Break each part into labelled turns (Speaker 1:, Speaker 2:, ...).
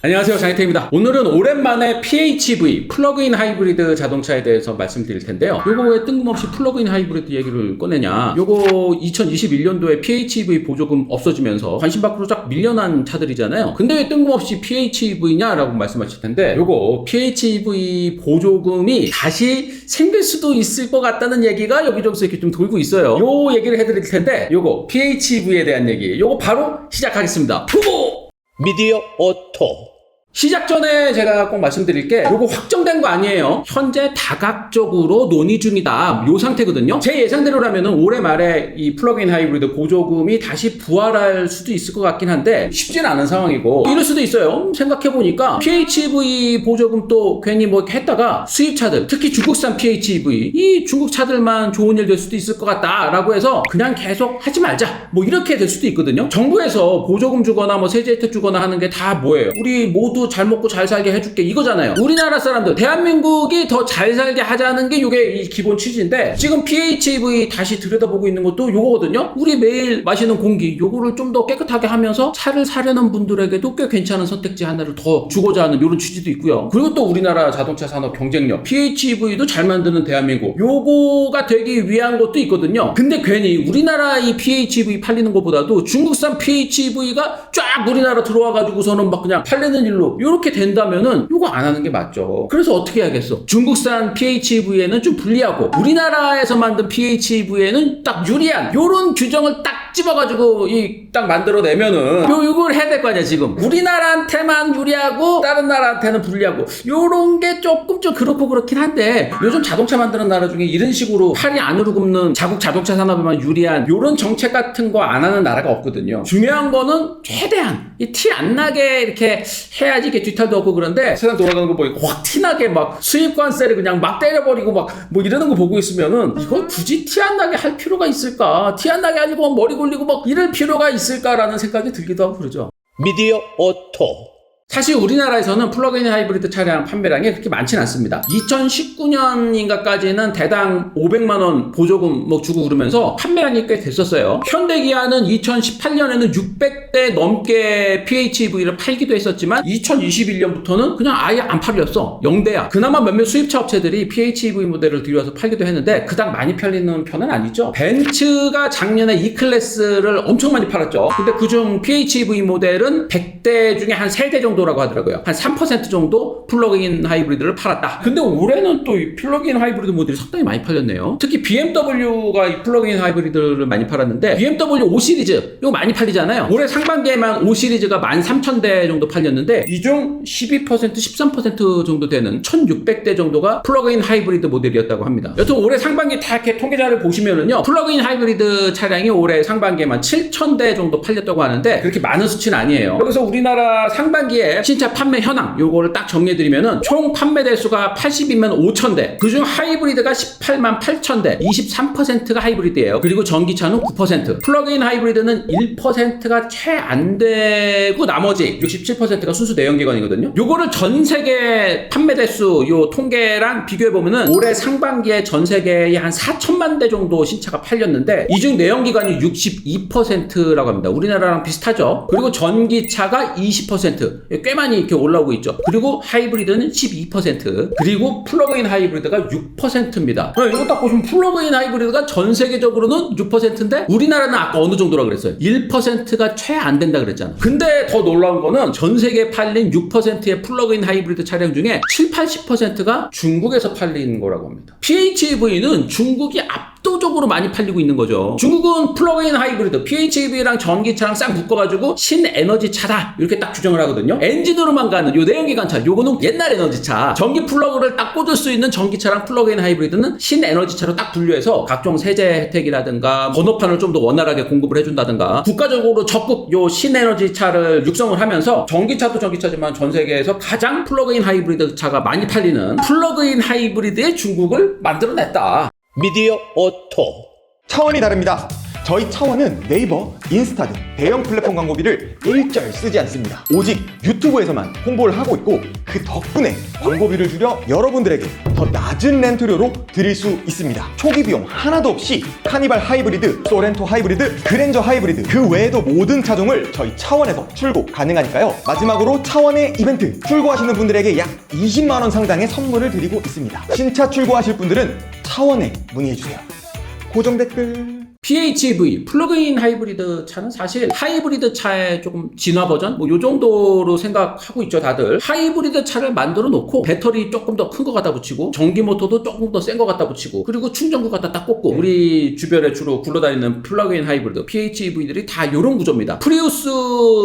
Speaker 1: 안녕하세요 장혜태입니다. 오늘은 오랜만에 PHEV 플러그인 하이브리드 자동차에 대해서 말씀드릴 텐데요. 요거 왜 뜬금없이 플러그인 하이브리드 얘기를 꺼내냐? 요거 2021년도에 PHEV 보조금 없어지면서 관심 밖으로 쫙 밀려난 차들이잖아요. 근데 왜 뜬금없이 PHEV냐 라고 말씀하실 텐데 요거 PHEV 보조금이 다시 생길 수도 있을 것 같다는 얘기가 여기저기서 이렇게 좀 돌고 있어요. 요 얘기를 해드릴 텐데 요거 PHEV에 대한 얘기 요거 바로 시작하겠습니다. 후보!
Speaker 2: 미디어 오토
Speaker 1: 시작 전에 제가 꼭 말씀드릴 게 요거 확정된 거 아니에요. 현재 다각적으로 논의 중이다. 요 상태거든요. 제 예상대로라면은 올해 말에 이 플러그인 하이브리드 보조금이 다시 부활할 수도 있을 것 같긴 한데 쉽진 않은 상황이고 이럴 수도 있어요. 생각해 보니까 PHEV 보조금 또 괜히 뭐 했다가 수입차들 특히 중국산 PHEV 이 중국 차들만 좋은 일 될 수도 있을 것 같다라고 해서 그냥 계속 하지 말자. 뭐 이렇게 될 수도 있거든요. 정부에서 보조금 주거나 뭐 세제 혜택 주거나 하는 게 다 뭐예요? 우리 모두 잘 먹고 잘 살게 해줄게 이거잖아요. 우리나라 사람들 대한민국이 더 잘 살게 하자는 게 이게 이 기본 취지인데 지금 PHEV 다시 들여다보고 있는 것도 요거거든요. 우리 매일 마시는 공기 요거를 좀 더 깨끗하게 하면서 차를 사려는 분들에게도 꽤 괜찮은 선택지 하나를 더 주고자 하는 이런 취지도 있고요. 그리고 또 우리나라 자동차 산업 경쟁력 PHEV도 잘 만드는 대한민국 요거가 되기 위한 것도 있거든요. 근데 괜히 우리나라 이 PHEV 팔리는 것보다도 중국산 PHEV가 쫙 우리나라 들어와 가지고서는 막 그냥 팔리는 일로 이렇게 된다면은 요거 안 하는 게 맞죠. 그래서 어떻게 해야겠어? 중국산 PHEV에는 좀 불리하고 우리나라에서 만든 PHEV에는 딱 유리한 요런 규정을 딱 집어가지고 이 딱 만들어내면은 요 요걸 해야 될 거 아니야 지금 우리나라한테만 유리하고 다른 나라한테는 불리하고 요런 게 조금 좀 그렇고 그렇긴 한데 요즘 자동차 만드는 나라 중에 이런 식으로 팔이 안으로 굽는 자국 자동차 산업에만 유리한 요런 정책 같은 거 안 하는 나라가 없거든요 중요한 거는 최대한 이 티 안 나게 이렇게 해야 지 이게 뒤탈도 없고 그런데 세상 돌아가는 거 보니까 확 티나게 막 수입 관세를 그냥 막 때려버리고 막 뭐 이러는 거 보고 있으면은 이걸 굳이 티 안 나게 할 필요가 있을까? 티 안 나게 하려고 막 머리 굴리고 막 이럴 필요가 있을까라는 생각이 들기도 하고 그러죠.
Speaker 2: 미디어 오토
Speaker 1: 사실 우리나라에서는 플러그인 하이브리드 차량 판매량이 그렇게 많지는 않습니다. 2019년인가까지는 대당 500만 원 보조금 뭐 주고 그러면서 판매량이 꽤 됐었어요. 현대기아는 2018년에는 600대 넘게 PHEV를 팔기도 했었지만 2021년부터는 그냥 아예 안 팔렸어. 영대야. 그나마 몇몇 수입차 업체들이 PHEV 모델을 들여와서 팔기도 했는데 그닥 많이 팔리는 편은 아니죠. 벤츠가 작년에 E 클래스를 엄청 많이 팔았죠. 근데 그중 PHEV 모델은 100대 중에 한 3대 정도 정도라고 하더라고요. 한 3% 정도 플러그인 하이브리드를 팔았다. 근데 올해는 또 이 플러그인 하이브리드 모델이 상당히 많이 팔렸네요. 특히 BMW가 이 플러그인 하이브리드를 많이 팔았는데 BMW 5 시리즈 이거 많이 팔리잖아요. 올해 상반기에만 5 시리즈가 13,000대 정도 팔렸는데 이 중 12% 13% 정도 되는 1,600대 정도가 플러그인 하이브리드 모델이었다고 합니다. 여튼 올해 상반기 다 이렇게 통계자를 보시면은요. 플러그인 하이브리드 차량이 올해 상반기에만 7,000대 정도 팔렸다고 하는데 그렇게 많은 수치는 아니에요. 여기서 우리나라 상반기에 신차 판매 현황 요거를 딱 정리해드리면은 총 판매 대수가 82만 5천 대 그중 하이브리드가 18만 8천 대 23%가 하이브리드예요. 그리고 전기차는 9% 플러그인 하이브리드는 1%가 채 안 되고 나머지 67%가 순수 내연기관이거든요. 요거를 전 세계 판매 대수 요 통계랑 비교해보면은 올해 상반기에 전 세계에 한 4천만 대 정도 신차가 팔렸는데 이 중 내연기관이 62%라고 합니다. 우리나라랑 비슷하죠? 그리고 전기차가 20%꽤 많이 이렇게 올라오고 있죠. 그리고 하이브리드는 12%, 그리고 플러그인 하이브리드가 6%입니다. 이거 딱 보시면 플러그인 하이브리드가 전 세계적으로는 6%인데 우리나라는 아까 어느 정도라 그랬어요? 1%가 채안 된다 그랬잖아. 근데 더 놀라운 거는 전 세계에 팔린 6%의 플러그인 하이브리드 차량 중에 7, 80%가 중국에서 팔린 거라고 합니다. PHEV는 중국이 압도적으로 많이 팔리고 있는 거죠. 중국은 플러그인 하이브리드, PHEV랑 전기차랑 싹 묶어가지고 신에너지 차다 이렇게 딱 규정을 하거든요. 엔진으로만 가는 요 내연기관차 요거는 옛날 에너지차 전기 플러그를 딱 꽂을 수 있는 전기차랑 플러그인 하이브리드는 신에너지차로 딱 분류해서 각종 세제 혜택이라든가 번호판을 좀 더 원활하게 공급을 해준다든가 국가적으로 적극 요 신에너지차를 육성을 하면서 전기차도 전기차지만 전 세계에서 가장 플러그인 하이브리드 차가 많이 팔리는 플러그인 하이브리드의 중국을 만들어냈다
Speaker 2: 미디어 오토
Speaker 3: 차원이 다릅니다. 저희 차원은 네이버, 인스타 등 대형 플랫폼 광고비를 일절 쓰지 않습니다. 오직 유튜브에서만 홍보를 하고 있고 그 덕분에 광고비를 줄여 여러분들에게 더 낮은 렌트료로 드릴 수 있습니다. 초기 비용 하나도 없이 카니발 하이브리드, 소렌토 하이브리드, 그랜저 하이브리드 그 외에도 모든 차종을 저희 차원에서 출고 가능하니까요. 마지막으로 차원의 이벤트 출고하시는 분들에게 약 20만 원 상당의 선물을 드리고 있습니다. 신차 출고하실 분들은 차원에 문의해 주세요. 고정 댓글
Speaker 1: PHEV 플러그인 하이브리드 차는 사실 하이브리드 차의 조금 진화 버전? 뭐 요 정도로 생각하고 있죠 다들. 하이브리드 차를 만들어 놓고 배터리 조금 더 큰 거 갖다 붙이고 전기 모터도 조금 더 센 거 갖다 붙이고 그리고 충전구 갖다 딱 꽂고 우리 주변에 주로 굴러다니는 플러그인 하이브리드 PHEV들이 다 요런 구조입니다. 프리우스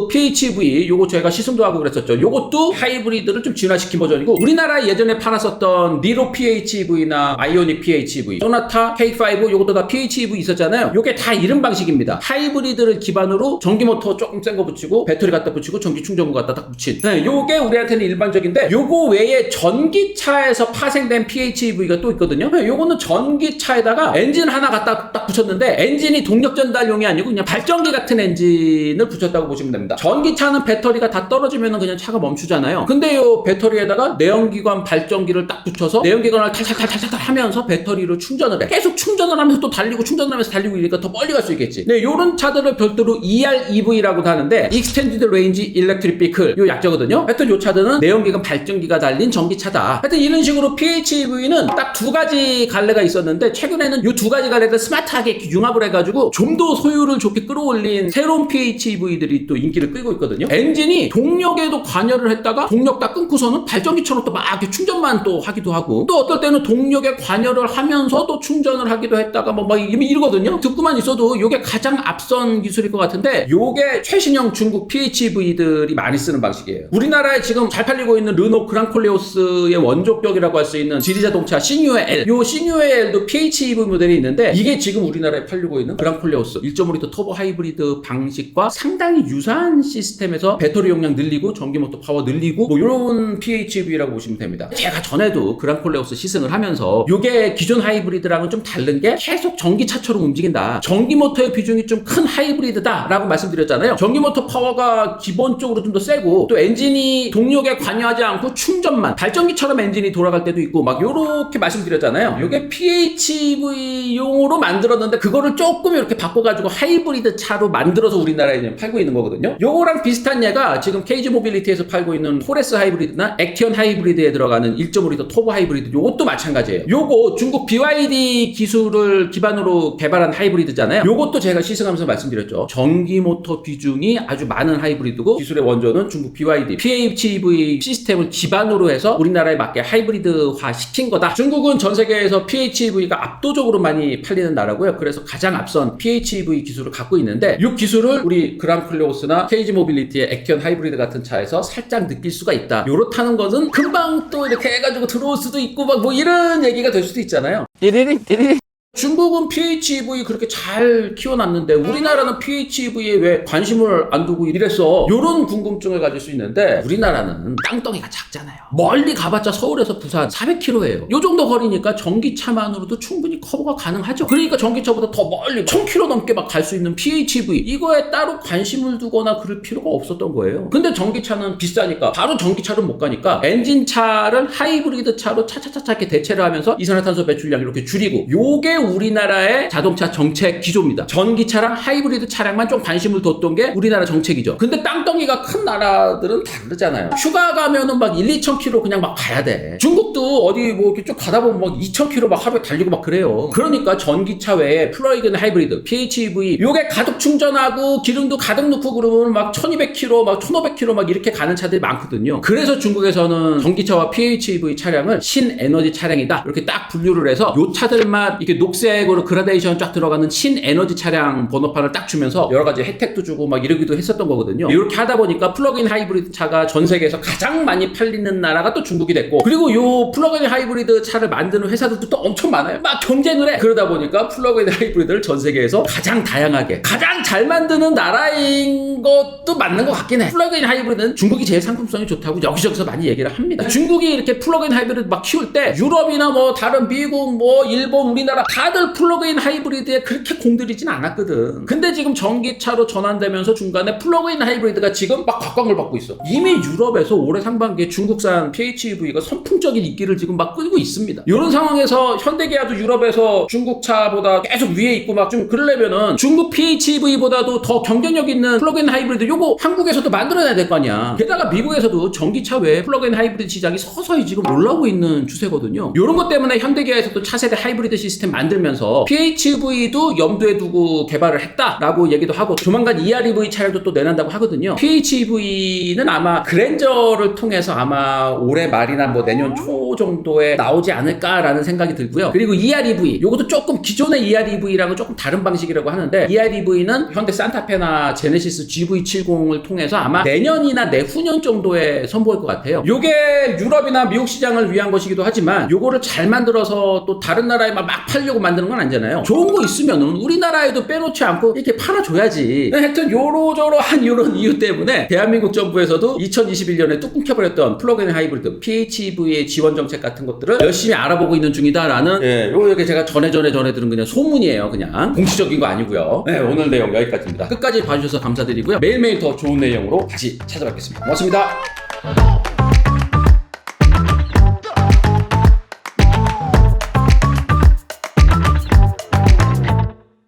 Speaker 1: PHEV 요거 저희가 시승도 하고 그랬었죠. 요것도 하이브리드를 좀 진화시킨 버전이고 우리나라에 예전에 팔았었던 니로 PHEV나 아이오닉 PHEV 소나타 K5 요것도 다 PHEV 있었잖아요 요게 다 이런 방식입니다. 하이브리드를 기반으로 전기 모터 조금 센 거 붙이고 배터리 갖다 붙이고 전기 충전구 갖다 딱 붙인. 네, 요게 우리한테는 일반적인데 요거 외에 전기차에서 파생된 PHEV가 또 있거든요. 네, 요거는 전기차에다가 엔진 하나 갖다 딱 붙였는데 엔진이 동력 전달용이 아니고 그냥 발전기 같은 엔진을 붙였다고 보시면 됩니다. 전기차는 배터리가 다 떨어지면 그냥 차가 멈추잖아요. 근데 요 배터리에다가 내연기관 발전기를 딱 붙여서 내연기관을 탈탈탈탈탈 하면서 배터리로 충전을 해. 계속 충전을 하면서 또 달리고 충전을 하면서 달리고 이러니까 더 멀리 갈 수 있겠지. 네. 요런 차들을 별도로 EREV라고도 하는데 Extended Range Electric Vehicle 요 약자거든요. 하여튼 요 차들은 내연기관 발전기가 달린 전기차다. 하여튼 이런 식으로 PHEV는 딱 두 가지 갈래가 있었는데 최근에는 요 두 가지 갈래를 스마트하게 융합을 해가지고 좀 더 소유를 좋게 끌어올린 새로운 PHEV들이 또 인기를 끌고 있거든요. 엔진이 동력에도 관여를 했다가 동력 다 끊고서는 발전기처럼 또 막 이렇게 충전만 또 하기도 하고 또 어떨 때는 동력에 관여를 하면서 또 충전을 하기도 했다가 뭐 막 이러거든요 듣고만 있어도 요게 가장 앞선 기술일 것 같은데 요게 최신형 중국 PHEV들이 많이 쓰는 방식이에요. 우리나라에 지금 잘 팔리고 있는 르노 그랑콜레오스의 원조격이라고 할 수 있는 지리자동차 요 시뉴에 L도 PHEV 모델이 있는데 이게 지금 우리나라에 팔리고 있는 그랑콜레오스 1.5리터 터보 하이브리드 방식과 상당히 유사한 시스템에서 배터리 용량 늘리고 전기모터 파워 늘리고 뭐 이런 PHEV라고 보시면 됩니다. 제가 전에도 그랑콜레오스 시승을 하면서 요게 기존 하이브리드랑은 좀 다른 게 계속 전기차처럼 움직 인다. 전기 모터의 비중이 좀 큰 하이브리드다 라고 말씀드렸잖아요. 전기 모터 파워가 기본적으로 좀 더 세고 또 엔진이 동력에 관여하지 않고 충전만 발전기처럼 엔진이 돌아갈 때도 있고 막 요렇게 말씀드렸잖아요. 요게 PHEV용으로 만들었는데 그거를 조금 이렇게 바꿔가지고 하이브리드 차로 만들어서 우리나라에 지금 팔고 있는 거거든요. 요거랑 비슷한 얘가 지금 케이지 모빌리티에서 팔고 있는 포레스 하이브리드나 액티언 하이브리드에 들어가는 1.5리터 토보 하이브리드 요것도 마찬가지예요. 요거 중국 BYD 기술을 기반으로 개발한 하이브리드 잖아요. 요것도 제가 시승하면서 말씀드렸죠. 전기 모터 비중이 아주 많은 하이브리드고 기술의 원조는 중국 BYD PHEV 시스템을 기반으로 해서 우리나라에 맞게 하이브리드화 시킨 거다. 중국은 전 세계에서 PHEV가 압도적으로 많이 팔리는 나라고요. 그래서 가장 앞선 PHEV 기술을 갖고 있는데 이 기술을 우리 그랑클레오스나 케이지 모빌리티의 액티언 하이브리드 같은 차에서 살짝 느낄 수가 있다. 요렇다는 것은 금방 또 이렇게 해가지고 들어올 수도 있고 막 뭐 이런 얘기가 될 수도 있잖아요.
Speaker 4: 띠리링 띠리링
Speaker 1: 중국은 PHEV 그렇게 잘 키워놨는데 우리나라는 PHEV에 왜 관심을 안 두고 이랬어? 요런 궁금증을 가질 수 있는데 우리나라는 땅덩이가 작잖아요. 멀리 가봤자 서울에서 부산 400km예요. 요 정도 거리니까 전기차만으로도 충분히 커버가 가능하죠. 그러니까 전기차보다 더 멀리 1000km 넘게 막 갈 수 있는 PHEV 이거에 따로 관심을 두거나 그럴 필요가 없었던 거예요. 근데 전기차는 비싸니까 바로 전기차로 못 가니까 엔진차를 하이브리드 차로 차차차차 이렇게 대체를 하면서 이산화탄소 배출량 이렇게 줄이고 요게 우리나라의 자동차 정책 기조입니다. 전기차랑 하이브리드 차량만 좀 관심을 뒀던 게 우리나라 정책이죠. 근데 땅덩이가 큰 나라들은 다르잖아요. 휴가 가면은 막 1, 2천 킬로 그냥 막 가야 돼. 중국도 어디 뭐 이렇게 쭉 가다 보면 막 2천 킬로 막 하루에 달리고 막 그래요. 그러니까 전기차 외에 플러그인 하이브리드, PHEV 요게 가득 충전하고 기름도 가득 넣고 그러면 막 1200km, 막 1500km 막 이렇게 가는 차들이 많거든요. 그래서 중국에서는 전기차와 PHEV 차량을 신에너지 차량이다. 이렇게 딱 분류를 해서 요 차들만 이렇게 녹색으로 그라데이션 쫙 들어가는 신에너지 차량 번호판을 딱 주면서 여러 가지 혜택도 주고 막 이러기도 했었던 거거든요. 이렇게 하다 보니까 플러그인 하이브리드 차가 전 세계에서 가장 많이 팔리는 나라가 또 중국이 됐고 그리고 요 플러그인 하이브리드 차를 만드는 회사들도 또 엄청 많아요. 막 경쟁을 해. 그러다 보니까 플러그인 하이브리드를 전 세계에서 가장 다양하게 가장 잘 만드는 나라인 것도 맞는 것 같긴 해. 플러그인 하이브리드는 중국이 제일 상품성이 좋다고 여기저기서 많이 얘기를 합니다. 중국이 이렇게 플러그인 하이브리드 막 키울 때 유럽이나 뭐 다른 미국 뭐 일본 우리나라 다 다들 플러그인 하이브리드에 그렇게 공들이진 않았거든. 근데 지금 전기차로 전환되면서 중간에 플러그인 하이브리드가 지금 막 각광을 받고 있어. 이미 유럽에서 올해 상반기에 중국산 PHEV가 선풍적인 인기를 지금 막 끌고 있습니다. 이런 상황에서 현대기아도 유럽에서 중국차보다 계속 위에 있고 막 좀 그러려면은 중국 PHEV보다도 더 경쟁력 있는 플러그인 하이브리드 요거 한국에서도 만들어내야 될 거 아니야. 게다가 미국에서도 전기차 외에 플러그인 하이브리드 시장이 서서히 지금 올라오고 있는 추세거든요. 이런 것 때문에 현대기아에서도 차세대 하이브리드 시스템 만들 면서 PHEV도 염두에 두고 개발을 했다라고 얘기도 하고 조만간 EREV 차량도 또 내놓는다고 하거든요. PHEV는 아마 그랜저를 통해서 아마 올해 말이나 뭐 내년 초 정도에 나오지 않을까라는 생각이 들고요. 그리고 EREV 요것도 조금 기존의 EREV랑은 조금 다른 방식이라고 하는데 EREV는 현대 산타페나 제네시스 GV70을 통해서 아마 내년이나 내후년 정도에 선보일 것 같아요. 요게 유럽이나 미국 시장을 위한 것이기도 하지만 요거를 잘 만들어서 또 다른 나라에 막, 막 팔려고 만드는 건 아니잖아요. 좋은 거 있으면은 우리나라에도 빼놓지 않고 이렇게 팔아줘야지. 하여튼 요러저러한 이런 이유 때문에 대한민국 정부에서도 2021년에 뚝 끊겨버렸던 플러그인 하이브리드 PHEV의 지원 정책 같은 것들을 열심히 알아보고 있는 중이다라는 예, 요게 제가 전에 전에 전해 들은 그냥 소문이에요. 그냥 공식적인 거 아니고요. 네, 오늘 내용 여기까지입니다. 끝까지 봐주셔서 감사드리고요. 매일매일 더 좋은 내용으로 다시 찾아뵙겠습니다. 고맙습니다.